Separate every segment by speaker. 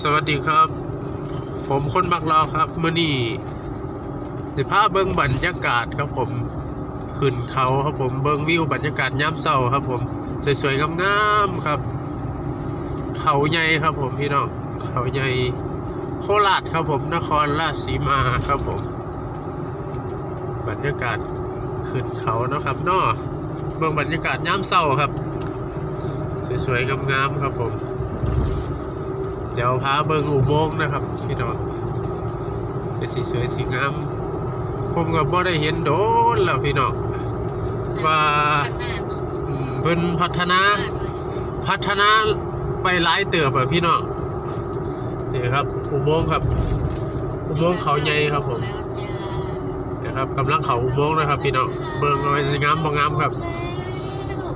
Speaker 1: สวัสดีครับ ผมคนบักรอครับเมื่อนี้สิพาเบิ้งบรรยากาศครับผมขึ้นเขาครับผมเบิ้งวิวบรรยากาศยามเช้าครับผมสวยๆงามๆครับ เขาใหญ่ครับผมพี่น้องเขาใหญ่โคราชครับผมนครราชสีมาครับผม บรรยากาศขึ้นเขานะครับนาะเบิ้งบรรยากาศยามเช้าครับ สวยๆงามๆครับผม เดี๋ยวพาเบิงอุโมงค์นะครับพี่น้องจะสีสวยสีงามผมก็บ่ได้เห็นโดนแล้วพี่น้องว่าเพิ่นพัฒนาพัฒนาไปหลายเติบอะพี่น้องนี่ครับอุโมงค์ครับอุโมงค์เขาใหญ่ครับผมนะครับกำลังเขาอุโมงค์นะครับ พี่น้องเบิ่งเอาไว้สิงามบ่งามครับ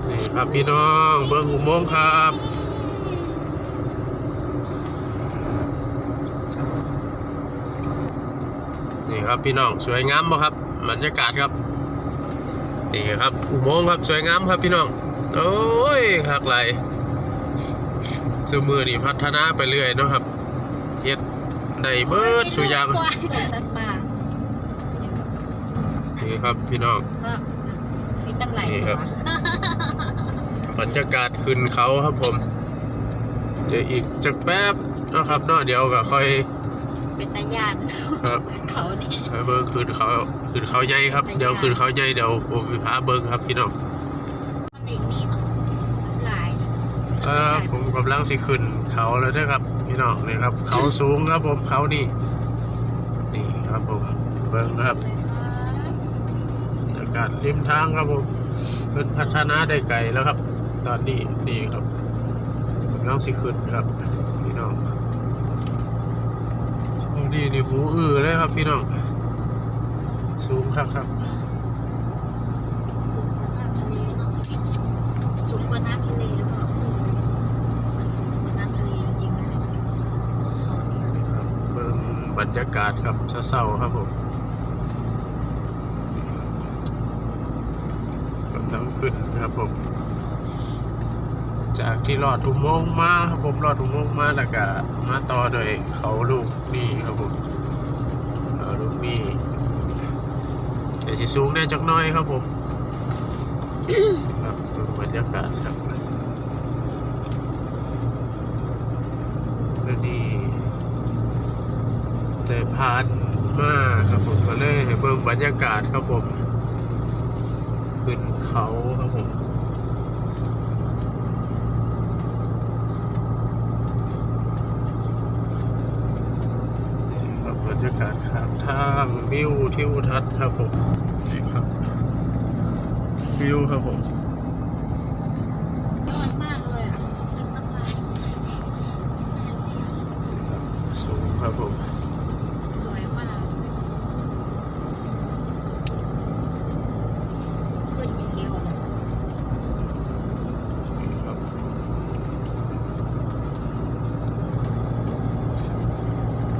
Speaker 1: นี่ครับพี่น้องเบิ่งอุโมงค์ครับ นี่ครับพี่น้องสวยงามบ่ครับบรรยากาศครับนี่ครับอุโมงค์ครับสวยงามครับพี่น้องโอ้ยคักไหลายซูมือนี่พัฒนาไปเรื่อยเนาะครับเฮ็ดได้เบิดสุอยาง
Speaker 2: สัตว์ป่า
Speaker 1: นี่ครับพี่น้อง
Speaker 2: ก็มีตั้งหลาย
Speaker 1: นี่
Speaker 2: ตั
Speaker 1: ครั
Speaker 2: ว
Speaker 1: บบรรยากาศขึ้นเขาครับผม เดี๋ยวอีกจักแป๊บเนาะครับเนาะเดี๋ยวก็ค่อย
Speaker 2: เป็น ตาญาณ
Speaker 1: ครับ
Speaker 2: เขานี่
Speaker 1: ไปเบิ้งขึ้นเขาขึ้นเขาใหญ่ครับเดี๋ยวขึ้นเขาใหญ่เดี๋ยวผมไปพาเบิ้งครับพี่น้อง
Speaker 2: มันอีกนี่เนาะหลาย
Speaker 1: เออผมกำลังสิขึ้นเขาแล้วนะครับพี่น้องนี่ครับ เขาสูงครับผมเขานี่นี่ครับผมเบิ้งครับอากาศริมทางครับผมเป็นพัฒนาได้ไกลแล้วครับ ตอนนี้นี่ครับกำลังสิขึ้นครับ พี่น้องเขา นี่นี่หูอื้อเลยครับพี่น้องสูงครับครับ
Speaker 2: สูงกว่าน้ำทะเลเนาะสูงกว่าน้ำทะเลหรือเปล่ามันสูงกว่าน้ำทะเลจริงๆนะ
Speaker 1: ครับเบิ่งบรรยากาศครับเศร้าๆครับผมกำลังขึ้นครับผม จากที่ลอดอุโมงค์มาครับผมลอดอุโมงค์มาแล้วก็มาต่อโดยเขาลูกนี่ครับผมเขาลูกนี่แต่สิสูงแน่จักน้อยครับผมครับเบิ่งบรรยากาศครับแล้วนี่ได้ผ่านมาครับผมก็เลยให้เบิ่งบรรยากาศครับผม ขึ้นเขาครับผมนี่ครับบรรยากาศข้างทาง วิวทิวทัศน์ครับผมนี่ครับวิวครับผม
Speaker 2: ยอดมากเลยอะตั้งหลาย
Speaker 1: สูงครับผม
Speaker 2: สวยมากขึ้นอย่างเดียวเลย
Speaker 1: นี่ครับ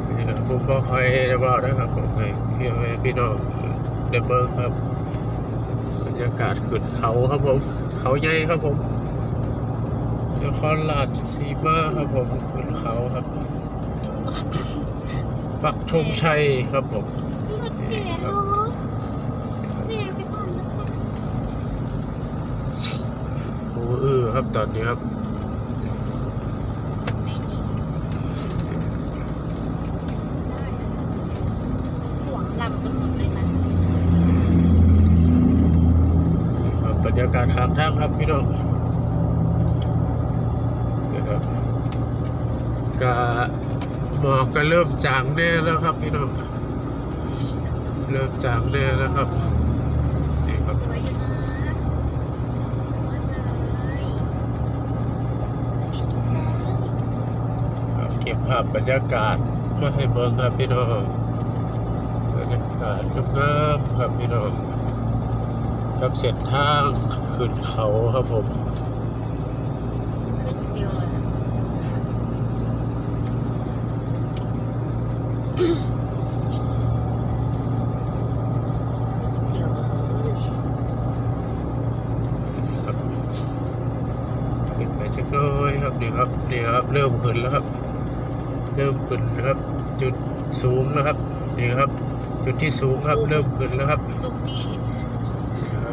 Speaker 1: นี่ครั บผมก็ค่อยได้บอกนะครับผมให้พี่ให้พี่น้องได้เบิ่งครับบรรยากาศขึ้นเขาครับผม เขาใหญ่ครับผมนครราชสีมาครับผมขึ้นเขาครับ ปักธงชัยครับผม
Speaker 2: รถเจ๋งลูกเสียไปก่อนนะจ๊ะ
Speaker 1: โอ้เออครับตอนนี้ครับ
Speaker 2: ไอ้นี่ห่วงลำจนหมดเลยนะ
Speaker 1: นี่ครับบรรยากาศข้างทางครับพี่น้องนี่ครับกะหมอกก็เริ่มจางแน่แล้วครับพี่น้องเริ่มจางแน่แล้วครับนี่ครับ
Speaker 2: สวยอยู่นะสวยเลยที่สุดเลย
Speaker 1: ครับเก็บภาพบรรยากาศมาให้เบิ่งครับพี่น้องบรรยากาศงามครับพี่น้อง กับเส้นทางขึ้นเขาครับผม
Speaker 2: ขึ้นเดียวเลยนะเดี๋ยว
Speaker 1: ครับขึ้นไปสักน้อยครับเดี๋ยวครับเดี๋ยวครับ เริ่มขึ้นแล้วครับ เริ่มขึ้นนะครับ จุดสูงนะครับนี่ครับ จุดที่สูงครับ เริ่มขึ้นแล้วครับ
Speaker 2: ซุปนี่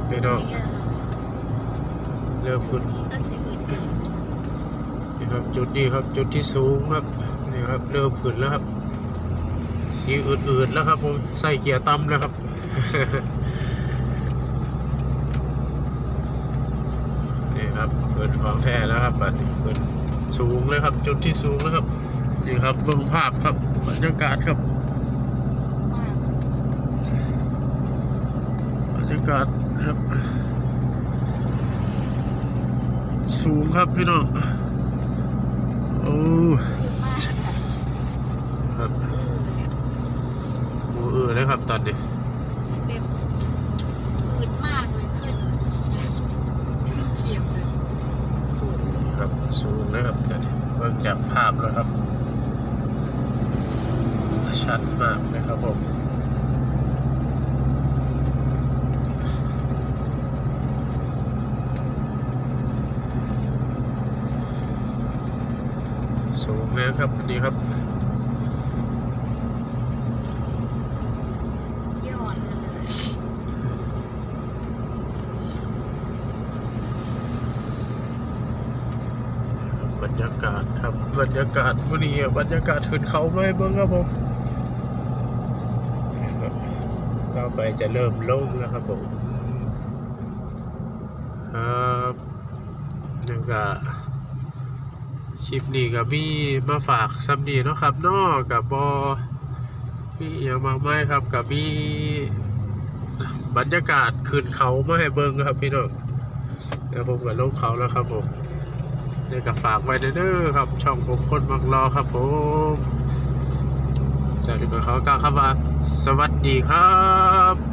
Speaker 1: พี่น้องเริ่มขึ้น
Speaker 2: ก็เสียอื่นเกิน
Speaker 1: นี่ครับจุดนี้ครับจุดที่สูงครับนี่ครับเริ่มขึ้นแล้วครับสีอืดๆแล้วครับผมใส่เกียร์ต่ำแล้วครับนี่ครับเกินของแท้แล้วครับบัดนี้เกินสูงเลยครับจุดที่สูงแล้วครับนี่ครับเบื้องภาพครับบรรยากาศครับ
Speaker 2: สูงมาก
Speaker 1: บ รรยากาศครับ สูงครับพี่น้องโอ้
Speaker 2: ขึ้นมากค่ะ
Speaker 1: ครับ
Speaker 2: เออเนี่ย
Speaker 1: โอ้เออเลยครับตอนนี้
Speaker 2: แบบอืดมากเลยขึ้นเขียวเลยโอ้โห
Speaker 1: ครับสูงเลยครับตอนนี้เบิ่งจากภาพแล้วครับ ชัดมากเลยครับผมสูง เลยครับอันนี้ครับ
Speaker 2: ยอดเลย
Speaker 1: บรรยากาศครับบรรยากาศวันนี้บรรยากาศขึ้นเขาไม่เบิ้งครับผมนี่ครับต่อไปจะเริ่มลงแล้วครับผมครับนี่ก็ ลิปนี้กับมีมาฝากซัมนีเนาะครับนอกกับบอมีอย่างมากมายครับกับมีบรรยากาศขึ้นเขามาให้เบิ้งครับพี่น้องแล้วผมก็ลงเขาแล้วครับผมเดี๋ยวก็ฝากไว้เด้อครับ ช่องผมคนมักรอครับผมจากที่มาเขากล่าวคำว่าสวัสดีครับ